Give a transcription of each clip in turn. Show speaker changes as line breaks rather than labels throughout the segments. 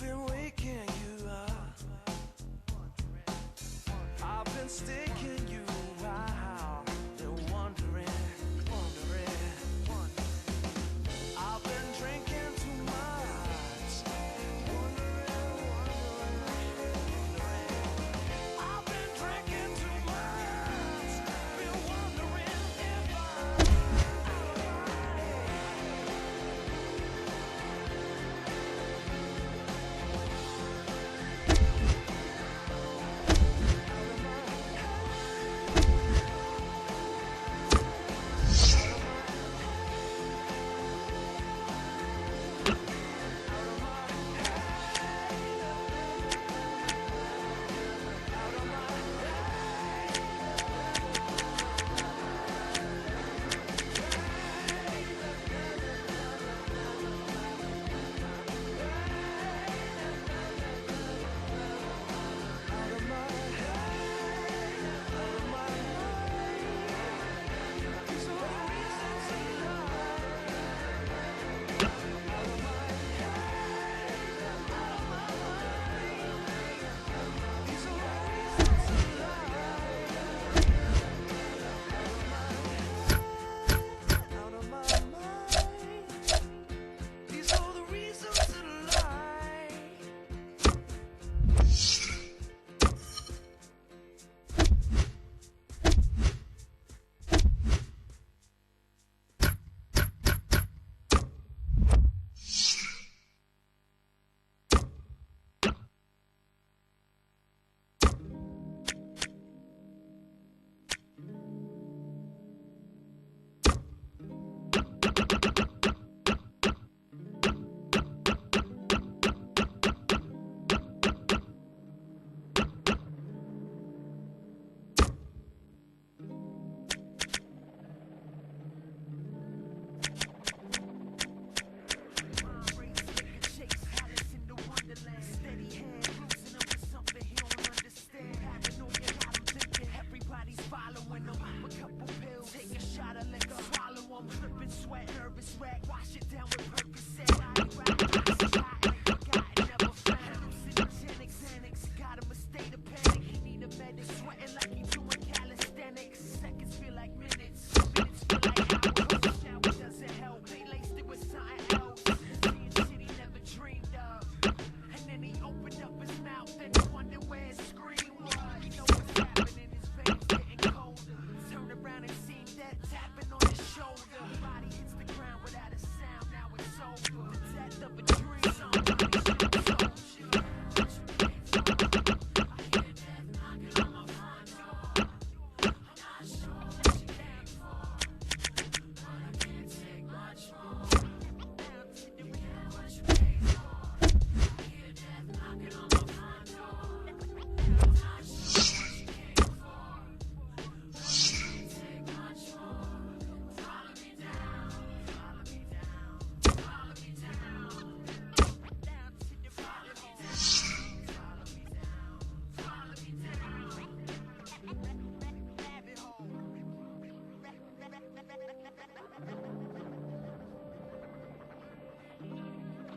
been waking you up. I've been sticking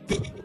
Thank you.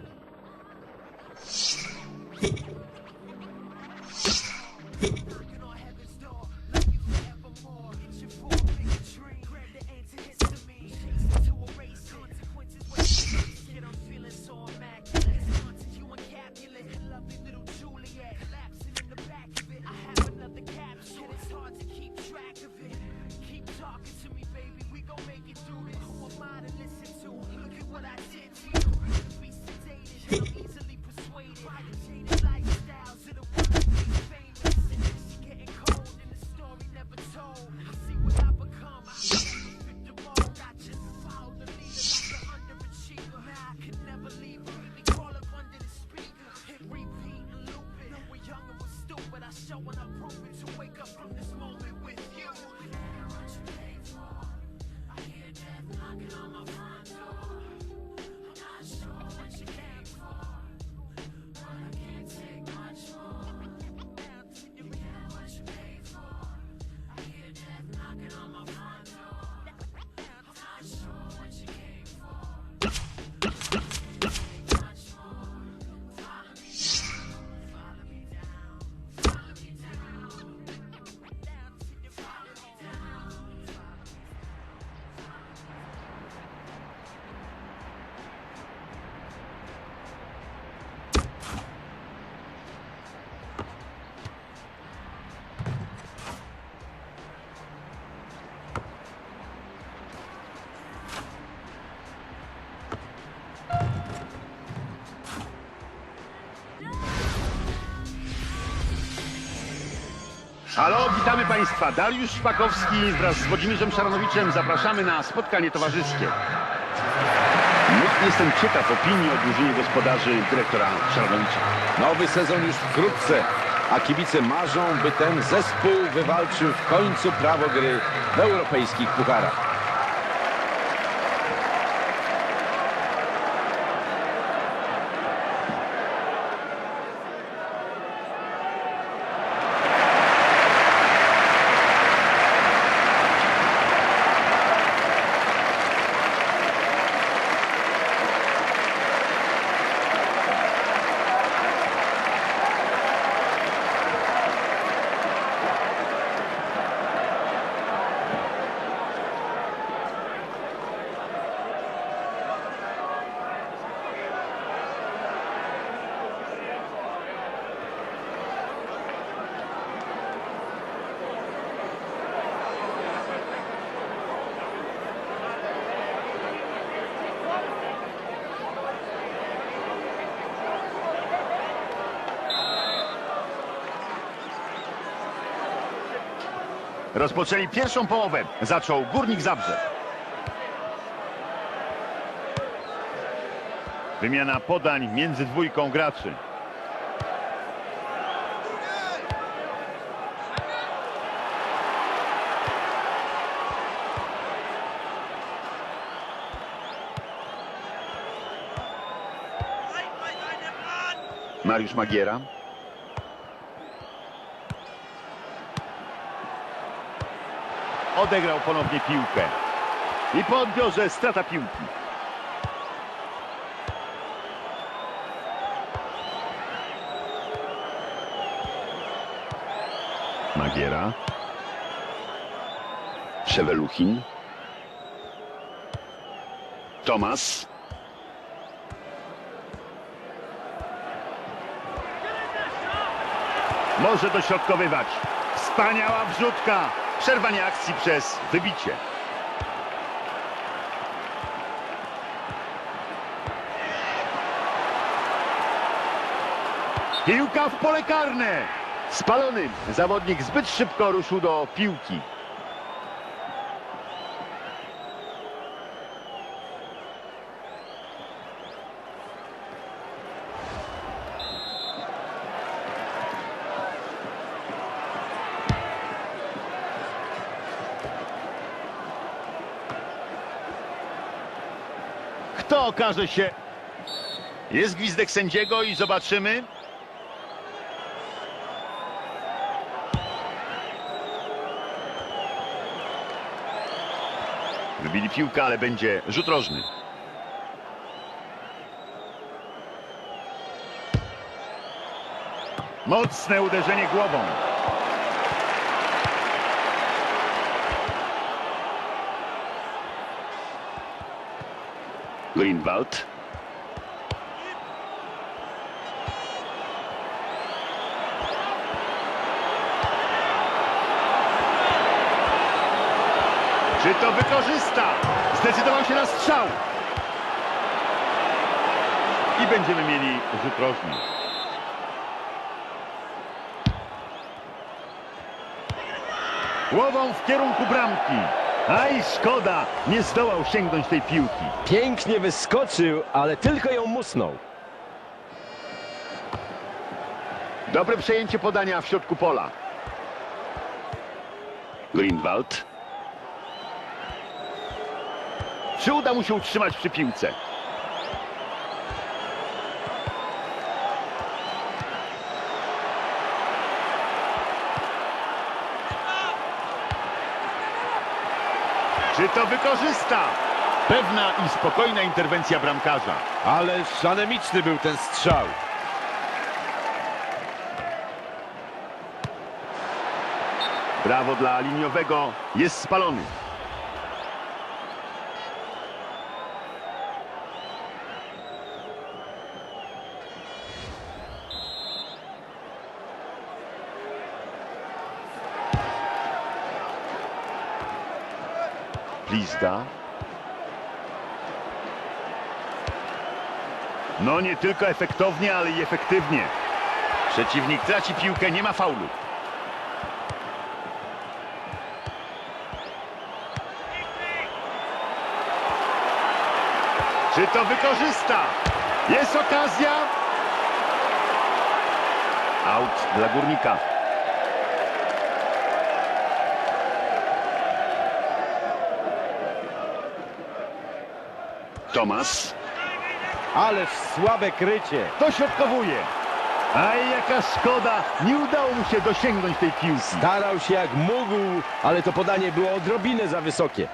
Halo, witamy Państwa. Dariusz Szpakowski wraz z Włodzimierzem Szaranowiczem zapraszamy na spotkanie towarzyskie. Nikt jestem ciekaw opinii o drużynie gospodarzy dyrektora Szaranowicza.
Nowy sezon już wkrótce, a kibice marzą, by ten zespół wywalczył w końcu prawo gry w europejskich pucharach.
Rozpoczęli pierwszą połowę. Zaczął Górnik Zabrze. Wymiana podań między dwójką graczy. Mariusz Magiera. Odegrał ponownie piłkę. I po odbiorze strata piłki. Magiera. Szeweluchin. Tomas. Może dośrodkowywać. Wspaniała wrzutka. Przerwanie akcji przez wybicie. Piłka w pole karne. Spalony. Zawodnik zbyt szybko ruszył do piłki. Okaże się? Jest gwizdek sędziego i zobaczymy. Wybili piłkę, ale będzie rzut rożny. Mocne uderzenie głową. Greenwald. Czy to wykorzysta? Zdecydował się na strzał. I będziemy mieli rzut rożny. Głową w kierunku bramki. Aj, szkoda, nie zdołał sięgnąć tej piłki.
Pięknie wyskoczył, ale tylko ją musnął.
Dobre przejęcie podania w środku pola. Greenwald. Czy uda mu się utrzymać przy piłce? To wykorzysta? Pewna i spokojna interwencja bramkarza.
Ale szanemiczny był ten strzał.
Brawo dla liniowego. Jest spalony. Blizda. No nie tylko efektownie, ale i efektywnie. Przeciwnik traci piłkę, nie ma faulu. Czy to wykorzysta? Jest okazja. Aut dla Górnika. Tomas
Ależ słabe krycie.
dośrodkowuje. Aj, jaka szkoda. Nie udało mu się dosięgnąć tej piłki.
Starał się jak mógł, ale to podanie było odrobinę za wysokie.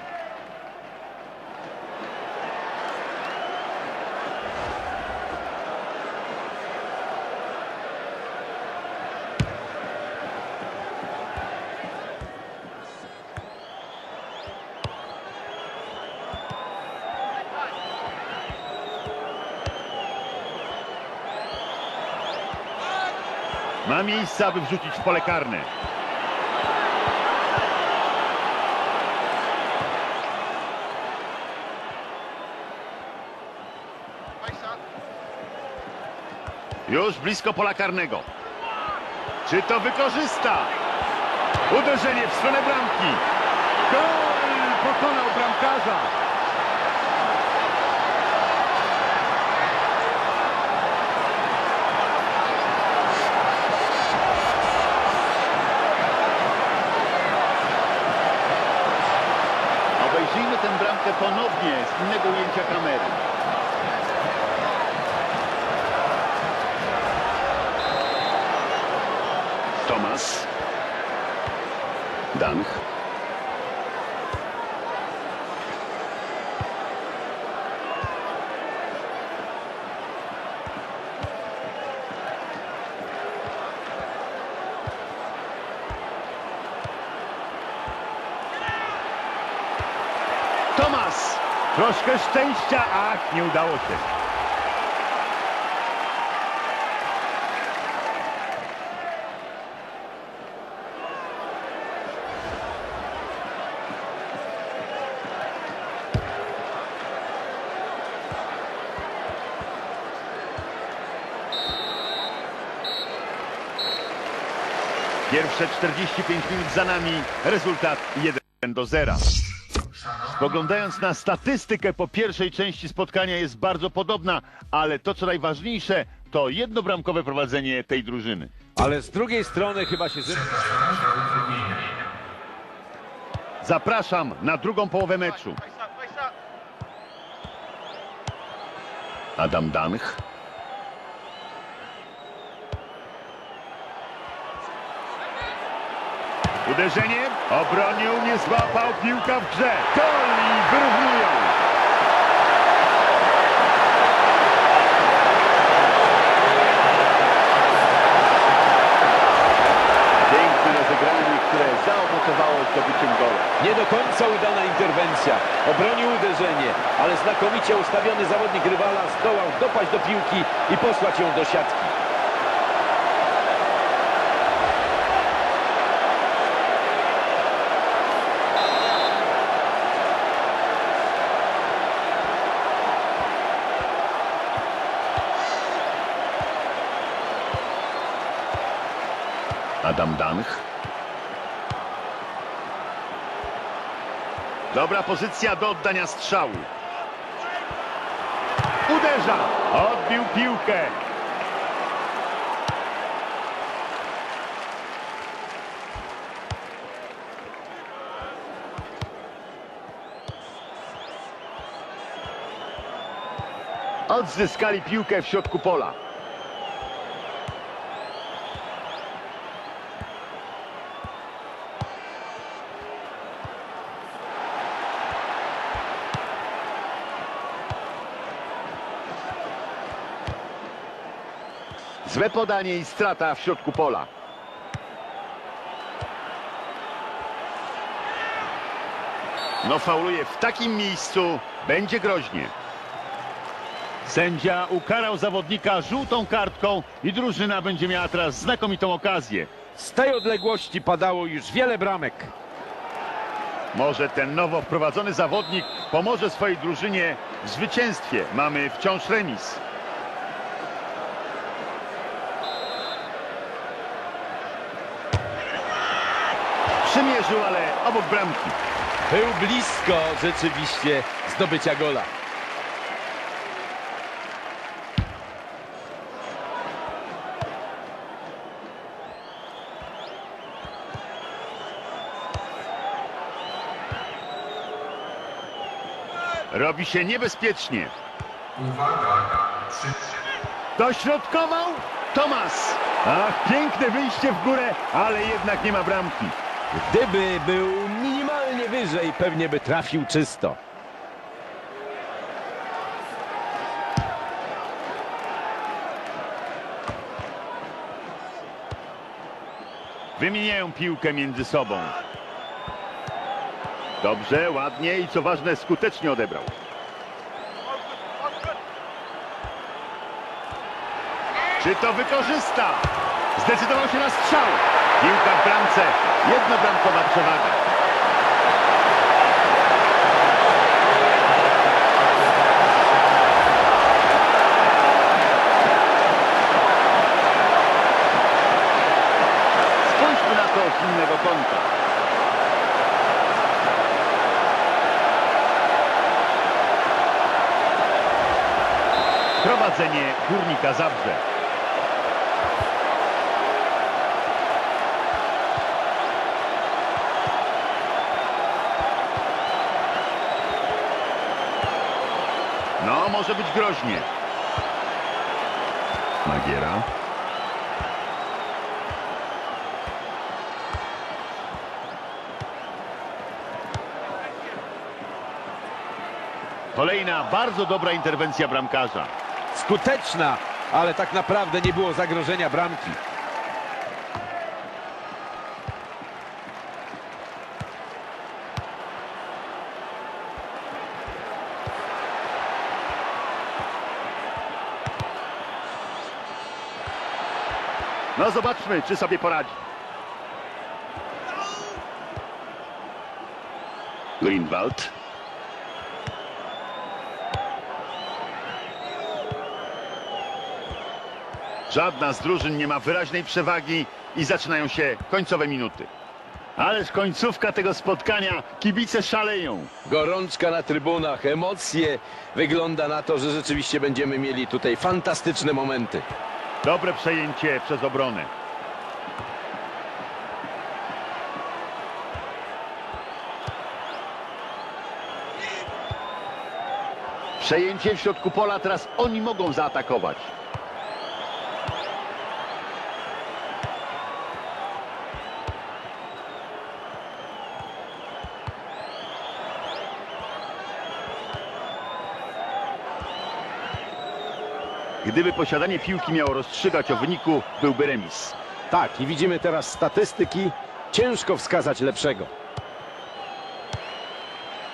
Ma miejsce, aby wrzucić w pole karne. Już blisko pola karnego. Czy to wykorzysta? Uderzenie w stronę bramki. Gol! Pokonał bramkarza. Innego ujęcia kamery. Tomas. Danch. Tomas! Troszkę szczęścia, ach, nie udało się. Pierwsze 45 minut za nami, rezultat 1 do 0. Spoglądając na statystykę po pierwszej części spotkania jest bardzo podobna, ale to co najważniejsze to jednobramkowe prowadzenie tej drużyny.
Ale z drugiej strony chyba się...
Zapraszam na drugą połowę meczu. Adam Danch. Uderzenie. Obronił, nie złapał, piłka w grze. Gol i wyrównują. Piękne rozegranie, które zaowocowało zdobyciem gola.
Nie do końca udana interwencja. Obronił uderzenie, ale znakomicie ustawiony zawodnik rywala zdołał dopaść do piłki i posłać ją do siatki.
Adam Danch. Dobra pozycja do oddania strzału. Uderza! Odbił piłkę. Odzyskali piłkę w środku pola. Złe podanie i strata w środku pola. No fauluje w takim miejscu, będzie groźnie. Sędzia ukarał zawodnika żółtą kartką i drużyna będzie miała teraz znakomitą okazję.
Z tej odległości padało już wiele bramek.
Może ten nowo wprowadzony zawodnik pomoże swojej drużynie w zwycięstwie. Mamy wciąż remis. przymierzył, ale obok bramki.
Był blisko rzeczywiście zdobycia gola.
Robi się niebezpiecznie. Dośrodkował Tomas. Ach, piękne wyjście w górę, ale jednak nie ma bramki.
Gdyby był minimalnie wyżej, pewnie by trafił czysto.
Wymieniają piłkę między sobą. Dobrze, ładnie i co ważne, skutecznie odebrał. Czy to wykorzysta? Zdecydował się na strzał. Piłka w bramce. Jednobramkowa przewaga. Spójrzmy na to z innego kąta. Prowadzenie Górnika Zabrze. Być groźnie. Magiera. Kolejna bardzo dobra interwencja bramkarza.
Skuteczna, ale tak naprawdę nie było zagrożenia bramki.
No zobaczmy, czy sobie poradzi. Greenwald. Żadna z drużyn nie ma wyraźnej przewagi i zaczynają się końcowe minuty. Ależ końcówka tego spotkania, kibice szaleją.
Gorączka na trybunach, emocje. Wygląda na to, że rzeczywiście będziemy mieli tutaj fantastyczne momenty.
Dobre przejęcie przez obronę. Przejęcie w środku pola, teraz oni mogą zaatakować. Gdyby posiadanie piłki miało rozstrzygać o wyniku, byłby remis.
Tak, i widzimy teraz statystyki. Ciężko wskazać lepszego.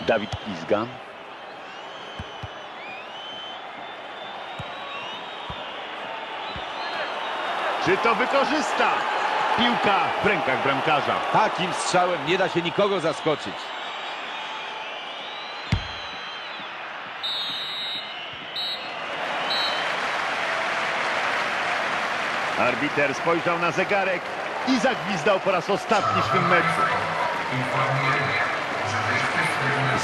Dawid Pizga. Czy to wykorzysta? Piłka w rękach bramkarza.
Takim strzałem nie da się nikogo zaskoczyć.
Arbiter spojrzał na zegarek i zagwizdał po raz ostatni w tym meczu.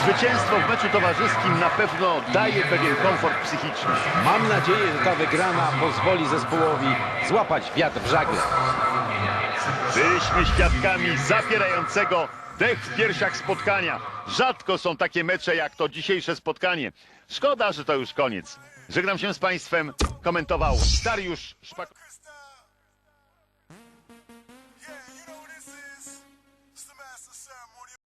Zwycięstwo w meczu towarzyskim na pewno daje pewien komfort psychiczny.
Mam nadzieję, że ta wygrana pozwoli zespołowi złapać wiatr w żagle.
Byliśmy świadkami zapierającego dech w piersiach spotkania. Rzadko są takie mecze jak to dzisiejsze spotkanie. Szkoda, że to już koniec. Żegnam się z Państwem. Komentował Dariusz Szpak.